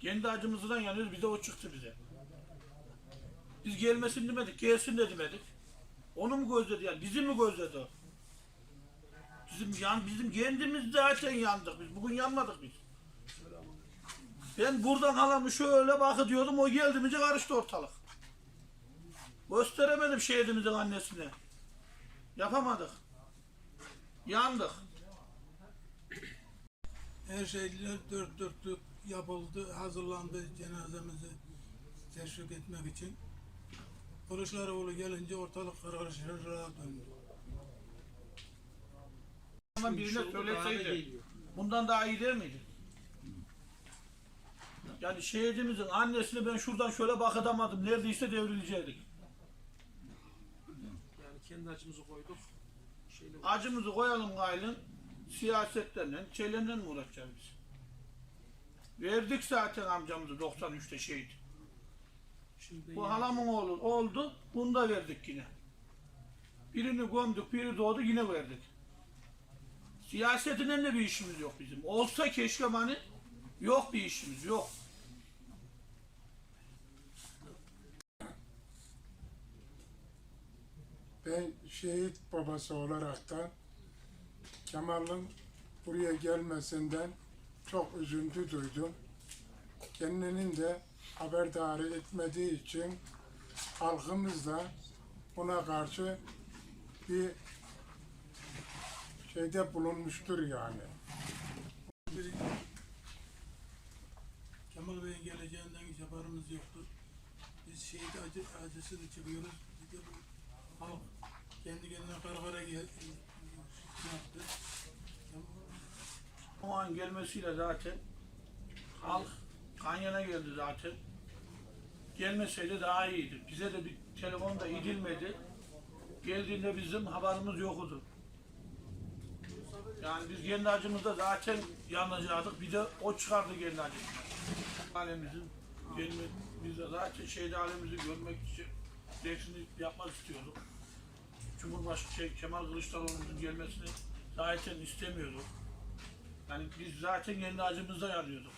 Kendi acımızdan yanıyoruz. Bize o çıktı bize. Biz gelmesin demedik. Gelsin de demedik. Onu mu gözledi yani? Bizi mi gözledi o? Bizim yan, bizim kendimiz zaten yandık biz. Bugün yanmadık biz. Ben buradan halamı şöyle bakı diyordum. O geldi mi karıştı ortalık. Gösteremedim şehidimizin annesine. Yapamadık. Yandık. Her şeyler dört dörtlük yapıldı, hazırlandı cenazemizi teşvik etmek için. Kılıçdaroğlu gelince ortalık karışıklığa döndü. Ama birine söyleseydi. Bundan daha iyi değil miydi? Yani şehidimizin annesine ben şuradan şöyle bakadamadım. Neredeyse devrilecektik. Yani kendi açımızı koyduk. Şeyle Acımızı koyalım gaylın. Siyasetlerle, şeylerle mi uğraşacağız biz? Verdik zaten amcamızı 93'te şehit. Şimdi Bu yine- halamın oğlu oldu. Bunu da verdik yine. Birini gömdük, biri doğdu yine verdik. Siyasetinden de bir işimiz yok bizim. Olsa keşke hani yok bir işimiz yok. Ben şehit babası olaraktan Kemal'ın buraya gelmesinden çok üzüntü duydum. Kendinin de haberdar etmediği için halkımız da buna karşı bir şeyde bulunmuştur yani. Kemal Bey'in geleceğinden hiç haberimiz yoktu. Biz şehit acı, acısını çıkıyoruz. Bir de bu halk kendi kendine karkara gel, gelmesiyle zaten halk kanyana geldi zaten. Gelmeseydi daha iyiydi. Bize de bir telefon da edilmedi. Geldiğinde bizim haberimiz yoktu. Yani biz kendi acımızda zaten yanacaktık. Bir de o çıkardı kendi acımızı. Alemimizin gelme, biz de zaten şeyde alemizi görmek için hepsini yapmak istiyorduk. Cumhurbaşkanı Kemal Kılıçdaroğlu'nun gelmesini zaten istemiyorduk. Yani biz zaten kendi acımızda yanıyorduk.